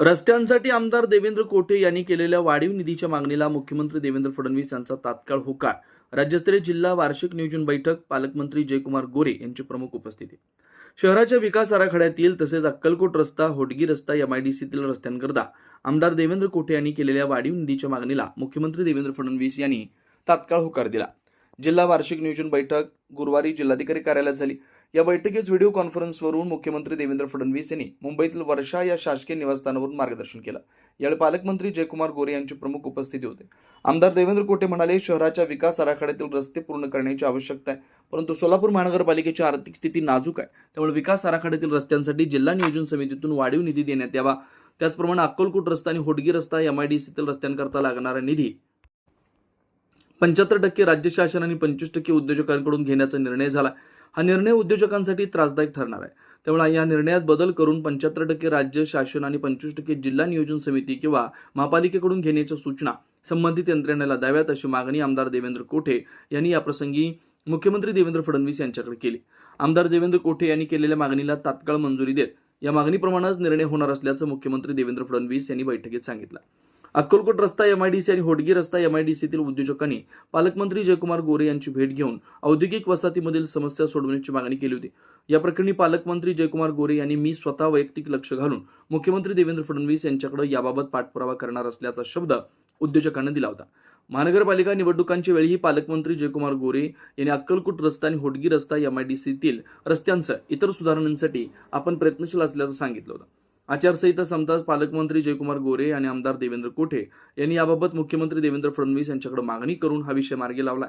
रस्त्यांसाठी आमदार देवेंद्र कोठे यांनी केलेल्या वाढीव निधीच्या मागणीला मुख्यमंत्री देवेंद्र फडणवीस यांचा तात्काळ होकार. राज्यस्तरीय जिल्हा वार्षिक नियोजन बैठक पालकमंत्री जयकुमार गोरे यांची प्रमुख उपस्थिती. शहराच्या विकास आराखड्यातील तसेच अक्कलकोट रस्ता होडगी रस्ता एमआयडीसीतील रस्त्यांकरता आमदार देवेंद्र कोठे यांनी केलेल्या वाढीव निधीच्या मागणीला मुख्यमंत्री देवेंद्र फडणवीस यांनी तात्काळ होकार दिला. जिल्हा वार्षिक नियोजन बैठक गुरुवारी जिल्हाधिकारी कार्यालयात झाली. या बैठकीत व्हिडिओ कॉन्फरन्सवरून मुख्यमंत्री देवेंद्र फडणवीस यांनी मुंबईतील वर्षा या शासकीय निवासस्थानावरून मार्गदर्शन केलं. यावेळी पालकमंत्री जयकुमार गोरे यांची प्रमुख उपस्थिती होते. आमदार देवेंद्र कोटे म्हणाले शहराच्या विकास आराखड्यातील रस्ते पूर्ण करण्याची आवश्यकता आहे. परंतु सोलापूर महानगरपालिकेची आर्थिक स्थिती नाजूक आहे. त्यामुळे विकास आराखड्यातील रस्त्यांसाठी जिल्हा नियोजन समितीतून वाढीव निधी देण्यात यावा. त्याचप्रमाणे अक्कलकोट रस्ता आणि होडगी रस्ता एमआयडीसीतील रस्त्यांकरता लागणारा निधी. पंच्याहत्तर टक्के राज्य शासन आणि पंचवीस टक्के उद्योजकांकडून घेण्याचा निर्णय झाला. हा निर्णय उद्योजकांसाठी त्रासदायक ठरणार आहे. त्यामुळे या निर्णयात बदल करून पंच्याहत्तर टक्के राज्य शासन आणि पंचवीस टक्के जिल्हा नियोजन समिती किंवा महापालिकेकडून घेण्याच्या सूचना संबंधित यंत्रणेला द्याव्यात अशी मागणी आमदार देवेंद्र कोठे यांनी याप्रसंगी मुख्यमंत्री देवेंद्र फडणवीस यांच्याकडे केली. आमदार देवेंद्र कोठे यांनी केलेल्या मागणीला तात्काळ मंजुरी देत या मागणीप्रमाणेच निर्णय होणार असल्याचं मुख्यमंत्री देवेंद्र फडणवीस यांनी बैठकीत सांगितलं. अक्कलकोट रस्ता एमआयडीसी आणि होडगी रस्ता एमआयडीसीतील उद्योजकांनी पालकमंत्री जयकुमार गोरे यांची भेट घेऊन औद्योगिक वसाहतीमधील समस्या सोडवण्याची मागणी केली होती. या प्रकरणी पालकमंत्री जयकुमार गोरे यांनी मी स्वतः वैयक्तिक लक्ष घालून मुख्यमंत्री देवेंद्र फडणवीस यांच्याकडे याबाबत पाठपुरावा करणार असल्याचा शब्द उद्योजकांना दिला होता. महानगरपालिका निवडणुकांच्या वेळीही पालकमंत्री जयकुमार गोरे यांनी अक्कलकोट रस्ता आणि होडगी रस्ता एमआयडीसीतील रस्त्यांचं इतर सुधारणांसाठी आपण प्रयत्नशील असल्याचं सांगितलं होतं. आचारसंहिता संपताच पालकमंत्री जयकुमार गोरे आणि आमदार देवेंद्र कोठे यांनी याबाबत मुख्यमंत्री देवेंद्र फडणवीस यांच्याकडे मागणी करून हा विषय मार्गी लावला.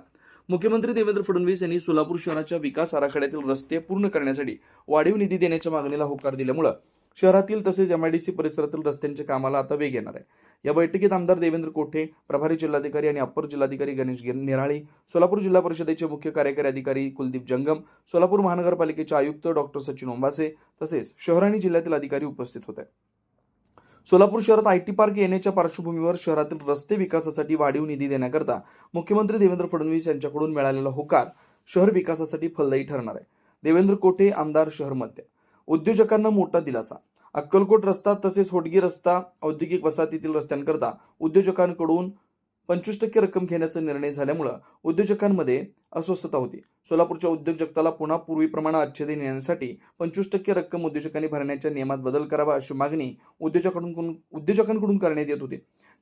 मुख्यमंत्री देवेंद्र फडणवीस यांनी सोलापूर शहराच्या विकास आराखड्यातील रस्ते पूर्ण करण्यासाठी वाढीव निधी देण्याच्या मागणीला होकार दिल्यामुळं शहरातील तसेच एमआयडीसी परिसरातील रस्त्यांच्या कामाला आता वेग येणार आहे. या बैठकीत आमदार देवेंद्र कोठे प्रभारी जिल्हाधिकारी आणि अप्पर जिल्हाधिकारी गणेश निराळी सोलापूर जिल्हा परिषदेचे मुख्य कार्यकारी अधिकारी कुलदीप जंगम सोलापूर महानगरपालिकेचे आयुक्त डॉक्टर सचिन ओंबासे तसेच शहर आणि जिल्ह्यातील अधिकारी उपस्थित होते. सोलापूर शहरात आय टी पार्क येण्याच्या पार्श्वभूमीवर शहरातील रस्ते विकासासाठी वाढीव निधी देण्याकरता मुख्यमंत्री देवेंद्र फडणवीस यांच्याकडून मिळालेला होकार शहर विकासासाठी फलदायी ठरणार आहे. देवेंद्र कोठे आमदार शहर मध्य उद्योजकांना मोठा दिलासा. अक्कलकोट रस्ता तसेच होटगी रस्ता औद्योगिक वसाहतीतील रस्त्यांकरता उद्योजकांकडून पंचवीस टक्के रक्कम घेण्याचा निर्णय झाल्यामुळं उद्योजकांमध्ये अस्वस्थता होती. सोलापूरच्या उद्योजकताला पुन्हा पूर्वीप्रमाणे आच्छादन येण्यासाठी पंचवीस टक्के रक्कम उद्योजकांनी भरण्याच्या नियमात बदल करावा अशी मागणी उद्योजकांकडून उद्योजकांकडून करण्यात येत होती.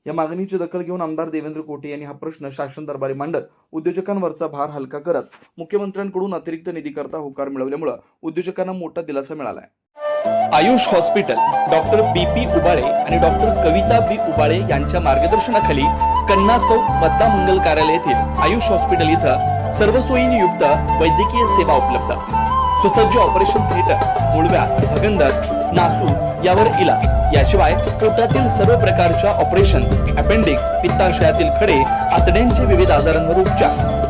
या मागणीची दखल घेऊन आमदार देवेंद्र कोटे यांनी हा प्रश्न शासन दरबारी मांडत उद्योजकांवरचा भार हलका करत मुख्यमंत्र्यांकडून अतिरिक्त निधीकरता होकार मिळवल्यामुळं उद्योजकांना मोठा दिलासा मिळाला आहे Ayush hospital doctor B P Ubale आणि डॉक्टर कविता बी उबाळे यांच्या मार्गदर्शनाखाली कन्ना चौक पद्मा मंगल कार्यालय येथील आयुष हॉस्पिटल इथं सर्व सोयींनी युक्त वैद्यकीय सेवा उपलब्ध. सुसज्ज ऑपरेशन थिएटर मुळव्या भगंदर नासू यावर इलाज. याशिवाय पोटातील सर्व प्रकारच्या ऑपरेशन्स अपेंडिक्स पित्ताशयातील खडे आतड्यांचे विविध आजारांवर उपचार.